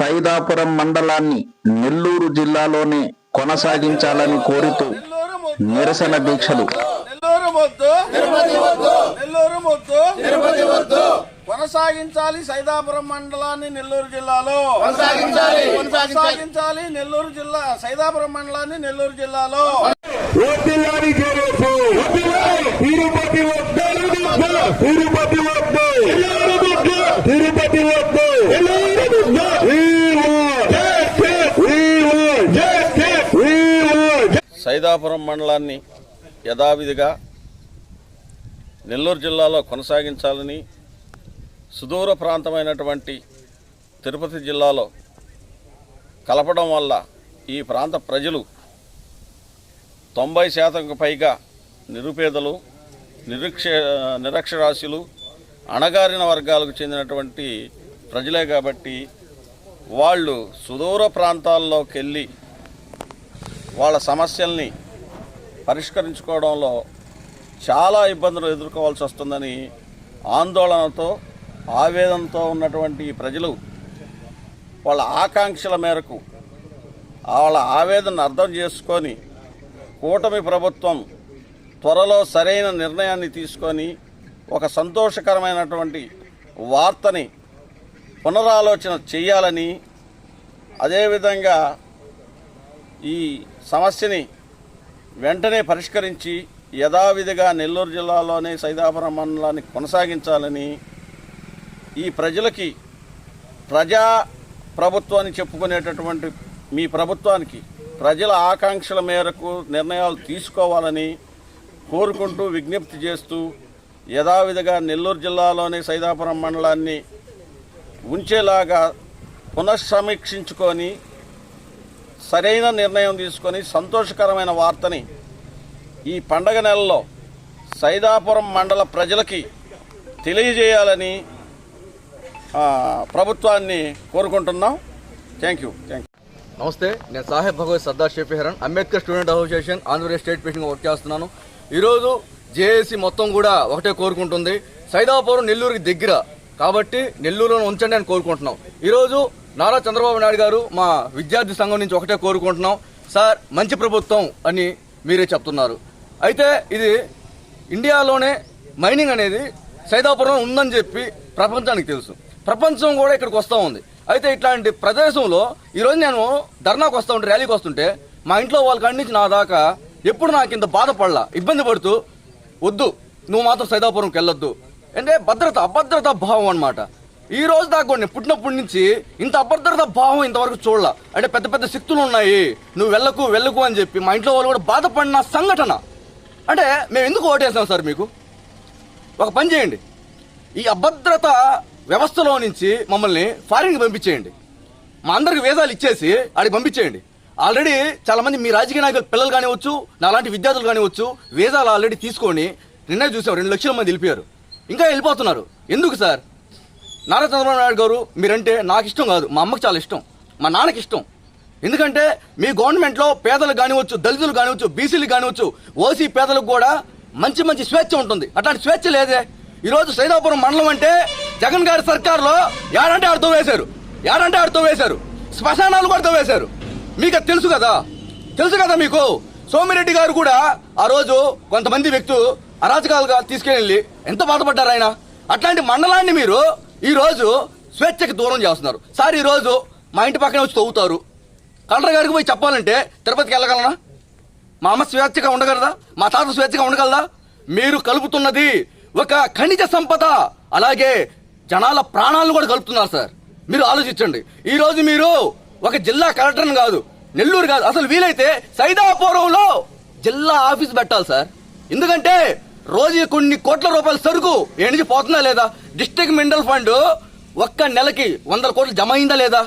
సైదాపురం మండలాన్ని నెల్లూరు జిల్లాలోనే కొనసాగించాలని కోరుతూ నిరసన దీక్షలు. కొనసాగించాలి సైదాపురం మండలాన్ని నెల్లూరు జిల్లాలో. కొనసాగించాలి. కొనసాగించాలి నెల్లూరు జిల్లా సైదాపురం మండలాన్ని నెల్లూరు జిల్లాలో. తిరుపతి సైదాపురం మండలాన్ని యథావిధిగా నెల్లూరు జిల్లాలో కొనసాగించాలని సుదూర ప్రాంతమైనటువంటి తిరుపతి జిల్లాలో కలపడం వల్ల ఈ ప్రాంత ప్రజలు తొంభై శాతంకు పైగా నిరుపేదలు నిరక్ష నిరక్షరాస్యులు అణగారిన వర్గాలకు చెందినటువంటి ప్రజలే కాబట్టి వాళ్ళు సుదూర ప్రాంతాల్లోకి వెళ్ళి వాళ్ళ సమస్యల్ని పరిష్కరించుకోవడంలో చాలా ఇబ్బందులు ఎదుర్కోవాల్సి వస్తుందని ఆందోళనతో ఆవేదనతో ఉన్నటువంటి ప్రజలు వాళ్ళ ఆకాంక్షల మేరకు వాళ్ళ ఆవేదనను అర్థం చేసుకొని కూటమి ప్రభుత్వం త్వరలో సరైన నిర్ణయాన్ని తీసుకొని ఒక సంతోషకరమైనటువంటి వార్తని పునరాలోచన చేయాలని అదేవిధంగా ఈ సమస్యని వెంటనే పరిష్కరించి యథావిధిగా నెల్లూరు జిల్లాలోనే సైదాపురం మండలాన్ని కొనసాగించాలని ఈ ప్రజలకి ప్రజా ప్రభుత్వాన్ని చెప్పుకునేటటువంటి మీ ప్రభుత్వానికి ప్రజల ఆకాంక్షల మేరకు నిర్ణయాలు తీసుకోవాలని కోరుకుంటూ విజ్ఞప్తి చేస్తూ యథావిధిగా నెల్లూరు జిల్లాలోని సైదాపురం మండలాన్ని ఉంచేలాగా పునఃసమీక్షించుకొని సరైన నిర్ణయం తీసుకొని సంతోషకరమైన వార్తని ఈ పండగ నెలలో సైదాపురం మండల ప్రజలకి తెలియజేయాలని ప్రభుత్వాన్ని కోరుకుంటున్నాం. Thank you. Thank you. నమస్తే నేను Saheb Bhagwat Sardar Shefi Haran Ambedkar student association Andhra Pradesh state president work చేస్తున్నాను. ఈరోజు జేఏసీ మొత్తం కూడా ఒకటే కోరుకుంటుంది. సైదాపురం నెల్లూరుకి దగ్గర. కాబట్టి నెల్లూరులో ఉంచండి అని కోరుకుంటున్నాం. ఈరోజు నారా చంద్రబాబు నాయుడు గారు మా విద్యార్థి సంఘం నుంచి ఒకటే కోరుకుంటున్నాం. సార్ మంచి ప్రభుత్వం అని మీరే చెప్తున్నారు. అయితే ఇది ఇండియాలోనే మైనింగ్ అనేది సైదాపురం ఉందని చెప్పి ప్రపంచానికి తెలుసు. ప్రపంచం కూడా ఇక్కడికి వస్తూ ఉంది. అయితే ఇట్లాంటి ప్రదేశంలో ఈరోజు నేను ధర్నాకు వస్తూ ఉంటే ర్యాలీకి వస్తుంటే మా ఇంట్లో వాళ్ళ కాడి నుంచి నా దాకా ఎప్పుడు నాకు ఇంత బాధపడలా. ఇబ్బంది పడుతూ వద్దు నువ్వు మాత్రం సైదాపురంకి వెళ్ళొద్దు. అంటే భద్రత అభద్రత భావం అన్నమాట. ఈ రోజు దాకా నేను పుట్టినప్పటి నుంచి ఇంత అభద్రత భావం ఇంతవరకు చూడలా. అంటే పెద్ద పెద్ద శక్తులు ఉన్నాయి. నువ్వు వెళ్ళకు వెళ్ళకు అని చెప్పి మా ఇంట్లో వాళ్ళు కూడా బాధపడిన సంఘటన. అంటే మేము ఎందుకు ఓటేసాం సార్ మీకు? ఒక పని చేయండి. ఈ అభద్రత వ్యవస్థలో నుంచి మమ్మల్ని ఫారిన్కి పంపించేయండి. మా అందరికి వేదాలు ఇచ్చేసి ఆడికి పంపించేయండి. ఆల్రెడీ చాలామంది మీ రాజకీయ నాయకులు పిల్లలు కానివచ్చు నాలాంటి విద్యార్థులు కానివచ్చు వేదాలు ఆల్రెడీ తీసుకొని నిన్న చూసాం రెండు లక్షల మంది వెళ్ళిపోయారు. ఇంకా వెళ్ళిపోతున్నారు. ఎందుకు సార్? నారా చంద్రబాబు నాయుడు గారు మీరంటే నాకు ఇష్టం కాదు. మా అమ్మకి చాలా ఇష్టం. మా నాన్నకి ఇష్టం. ఎందుకంటే మీ గవర్నమెంట్లో పేదలు కానివచ్చు దళితులు కానివచ్చు బీసీలు కానివచ్చు ఓసీ పేదలకు కూడా మంచి మంచి స్వేచ్ఛ ఉంటుంది. అట్లాంటి స్వేచ్ఛ లేదే. ఈరోజు సైదాపురం మండలం అంటే జగన్ గారి సర్కార్లో యాడంటే ఆడుతూ వేశారు. యాడంటే ఆడుతూ వేశారు. శ్మశానాలు కూడా వేశారు. మీకు అది తెలుసు కదా? తెలుసు కదా మీకు? సోమిరెడ్డి గారు కూడా ఆ రోజు కొంతమంది వ్యక్తులు అరాచకాలుగా తీసుకెళ్ళి ఎంత బాధపడ్డారు ఆయన? అట్లాంటి మండలాన్ని మీరు ఈరోజు స్వేచ్ఛకి దూరం చేస్తున్నారు. సార్ ఈరోజు మా ఇంటి పక్కనే వచ్చి తవ్వుతారు. కలెక్టర్ గారికి పోయి చెప్పాలంటే తిరుపతికి వెళ్ళగలనా? మా అమ్మ స్వేచ్ఛగా ఉండగలదా? మా తాత స్వేచ్ఛగా ఉండగలదా? మీరు కలుపుతున్నది ఒక ఖనిజ సంపద అలాగే జనాల ప్రాణాలను కూడా కలుపుతున్నారు సార్. మీరు ఆలోచించండి. ఈ రోజు మీరు ఒక జిల్లా కలెక్టర్ని కాదు నెల్లూరు కాదు అసలు వీలైతే సైదాపురంలో జిల్లా ఆఫీస్ పెట్టాలి సార్. ఎందుకంటే రోజు కొన్ని కోట్ల రూపాయల సరుకు ఎనిమిది పోతుందా లేదా? డిస్ట్రిక్ట్ మినరల్ ఫండ్ ఒక్క నెలకి వందల కోట్లు జమ అయిందా లేదా?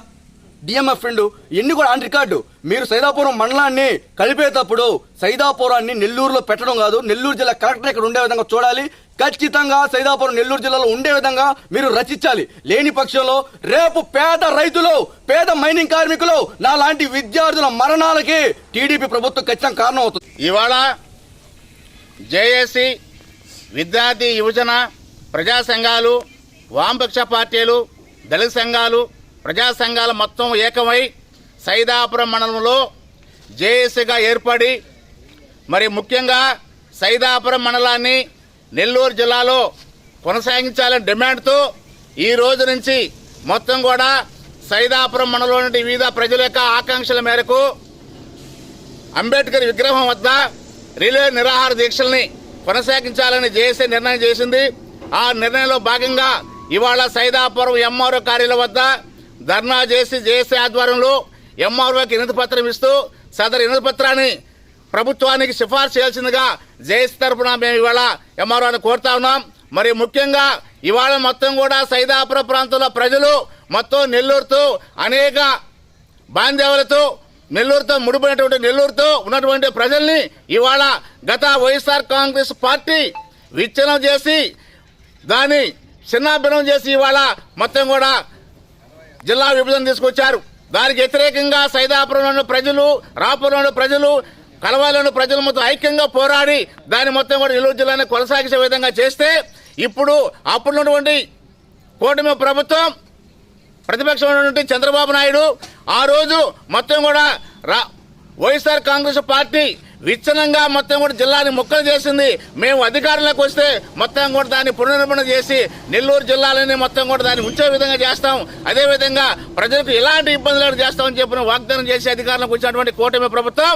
డిఎంఎఫ్ ఫండ్ ఎన్ని కూడా ఆన్ రికార్డు మీరు సైదాపురం మండలాన్ని కలిపేటప్పుడు సైదాపురాన్ని నెల్లూరులో పెట్టడం కాదు నెల్లూరు జిల్లా కలెక్టర్ ఇక్కడ ఉండే విధంగా చూడాలి. ఖచ్చితంగా సైదాపురం నెల్లూరు జిల్లాలో ఉండే విధంగా మీరు రచించాలి. లేని పక్షంలో రేపు పేద రైతులు పేద మైనింగ్ కార్మికులు నా లాంటి విద్యార్థుల మరణాలకి టీడీపీ ప్రభుత్వం ఖచ్చితంగా కారణం అవుతుంది ఇవాళ జేఏసీ విద్యార్థి యువజన ప్రజా సంఘాలు వామపక్ష పార్టీలు దళిత సంఘాలు ప్రజా సంఘాలు మొత్తం ఏకమై సైదాపురం మండలంలో జేఏసీగా ఏర్పడి మరి ముఖ్యంగా సైదాపురం మండలాన్ని నెల్లూరు జిల్లాలో కొనసాగించాలని డిమాండ్తో ఈ రోజు నుంచి మొత్తం కూడా సైదాపురం మండలం నుండి వివిధ ప్రజల యొక్క ఆకాంక్షల మేరకు అంబేద్కర్ విగ్రహం వద్ద రిలే నిరాహార దీక్షల్ని కొనసాగించాలని జేఏసీ నిర్ణయం చేసింది. ఆ నిర్ణయంలో భాగంగా ఇవాళ సైదాపురం ఎంఆర్ఓ కార్యాలయం వద్ద ధర్నా చేసి జేఏసీ ఆధ్వర్యంలో ఎంఆర్ఓకి వినతి పత్రం ఇస్తూ సదరు వినతి పత్రాన్ని ప్రభుత్వానికి సిఫార్సు చేయాల్సిందిగా జేఏసీ తరపున మేము ఇవాళ ఎంఆర్ఓని కోరుతా ఉన్నాం. మరి ముఖ్యంగా ఇవాళ మొత్తం కూడా సైదాపురం ప్రాంతంలో ప్రజలు మొత్తం నెల్లూరుతో అనేక బాంధవ్యాలతో నెల్లూరుతో ముడిపడినటువంటి నెల్లూరుతో ఉన్నటువంటి ప్రజల్ని ఇవాళ గత వైఎస్ఆర్ కాంగ్రెస్ పార్టీ విచ్ఛిన్నం చేసి దాన్ని చిన్నాభిన్నం చేసి ఇవాళ మొత్తం కూడా జిల్లా విభజన తీసుకొచ్చారు. దానికి వ్యతిరేకంగా సైదాపురంలోని ప్రజలు రాపురంలోని ప్రజలు కలవాలోని ప్రజలు మొత్తం ఐక్యంగా పోరాడి దాన్ని మొత్తం కూడా నెల్లూరు జిల్లాని కొనసాగించే విధంగా చేస్తే ఇప్పుడు అప్పుడున్నటువంటి కూటమి ప్రభుత్వం ప్రతిపక్షమైనటువంటి చంద్రబాబు నాయుడు ఆ రోజు మొత్తం కూడా రా వైఎస్ఆర్ కాంగ్రెస్ పార్టీ విచ్ఛిన్నంగా మొత్తం కూడా జిల్లాని ముక్కలు చేసింది. మేము అధికారంలోకి వస్తే మొత్తం కూడా దాన్ని పునర్నిర్మాణం చేసి నెల్లూరు జిల్లాలని మొత్తం కూడా దాన్ని ఉంచే విధంగా చేస్తాం. అదే విధంగా ప్రజలకు ఎలాంటి ఇబ్బందులు చేస్తామని చెప్పిన వాగ్దానం చేసి అధికారంలోకి వచ్చినటువంటి కూటమి ప్రభుత్వం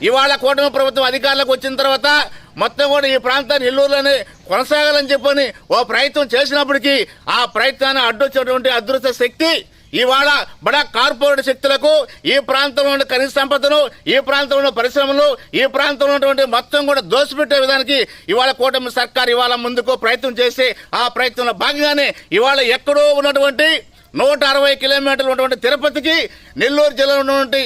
ఇవాళ కూటమి ప్రభుత్వం అధికారంలోకి వచ్చిన తర్వాత మొత్తం కూడా ఈ ప్రాంతాన్ని నెల్లూరులోనే కొనసాగాలని చెప్పని ఓ ప్రయత్నం చేసినప్పటికీ ఆ ప్రయత్నాన్ని అడ్డొచ్చేటువంటి అదృష్ట శక్తి ఇవాళ బడా కార్పొరేట్ శక్తులకు ఈ ప్రాంతంలో ఉన్న ఖనిజ సంపదను ఈ ప్రాంతంలో ఉన్న పరిశ్రమలు ఈ ప్రాంతంలో ఉన్నటువంటి మొత్తం కూడా దోసిపెట్టే విధానికి ఇవాళ కూటమి సర్కార్ ఇవాళ ముందుకు ప్రయత్నం చేసి ఆ ప్రయత్నంలో భాగంగానే ఇవాళ ఎక్కడో ఉన్నటువంటి నూట అరవై కిలోమీటర్లు ఉన్నటువంటి తిరుపతికి నెల్లూరు జిల్లాలో ఉన్నటువంటి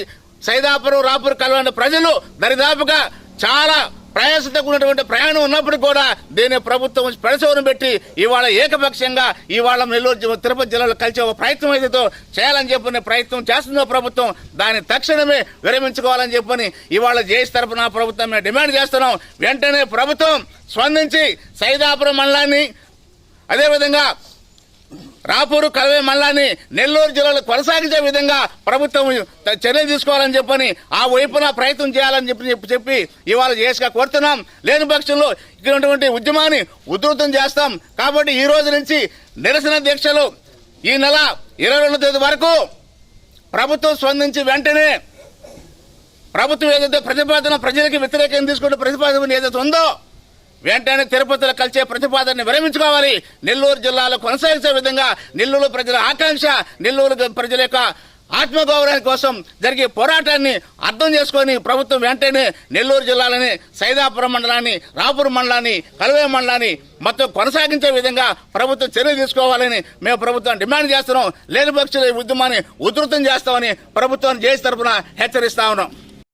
సైదాపురం రాపూర్ కలవంటి ప్రజలు దరిదాపుగా చాలా ప్రయాసతో కూడినటువంటి ప్రయాణం ఉన్నప్పుడు కూడా దీన్ని ప్రభుత్వం పరిశోధన పెట్టి ఇవాళ ఏకపక్షంగా ఇవాళ నెల్లూరు తిరుపతి జిల్లాలో కలిసి ఒక ప్రయత్నం అయితే చేయాలని చెప్పని ప్రయత్నం చేస్తుందో ప్రభుత్వం దాన్ని తక్షణమే విరమించుకోవాలని చెప్పని ఇవాళ జేఎస్ తరపున ప్రభుత్వం మేము డిమాండ్ చేస్తున్నాం. వెంటనే ప్రభుత్వం స్పందించి సైదాపురం మండలాన్ని అదేవిధంగా రాపూరు కలవే మల్లాన్ని నెల్లూరు జిల్లాలో కొనసాగించే విధంగా ప్రభుత్వం చర్యలు తీసుకోవాలని చెప్పని ఆ వైపున ప్రయత్నం చేయాలని చెప్పి చెప్పి- చెప్పి ఇవాళ చేసిగా కోరుతున్నాం. లేని పక్షంలో ఇక్కడ ఉద్యమాన్ని ఉధృతం చేస్తాం. కాబట్టి ఈ రోజు నుంచి నిరసన దీక్షలు ఈ నెల ఇరవై రెండో తేదీ వరకు ప్రభుత్వం స్పందించి వెంటనే ప్రభుత్వం ఏదైతే ప్రతిపాదన ప్రజలకి వ్యతిరేకంగా తీసుకుంటే ప్రతిపాదన ఏదైతే ఉందో వెంటనే తిరుపతిలో కలిసే ప్రతిపాదనని విరమించుకోవాలి. నెల్లూరు జిల్లాలో కొనసాగించే విధంగా నెల్లూరు ప్రజల ఆకాంక్ష నెల్లూరు ప్రజల యొక్క ఆత్మగౌరవం కోసం జరిగే పోరాటాన్ని అర్థం చేసుకొని ప్రభుత్వం వెంటనే నెల్లూరు జిల్లాలని సైదాపురం మండలాన్ని రాపూర్ మండలాన్ని కలువే మండలాన్ని మొత్తం కొనసాగించే విధంగా ప్రభుత్వం చర్యలు తీసుకోవాలని మేము ప్రభుత్వం డిమాండ్ చేస్తున్నాం. లేని పక్షుల ఉద్యమాన్ని ఉధృతం చేస్తామని ప్రభుత్వాన్ని చేసి తరపున హెచ్చరిస్తా ఉన్నాం.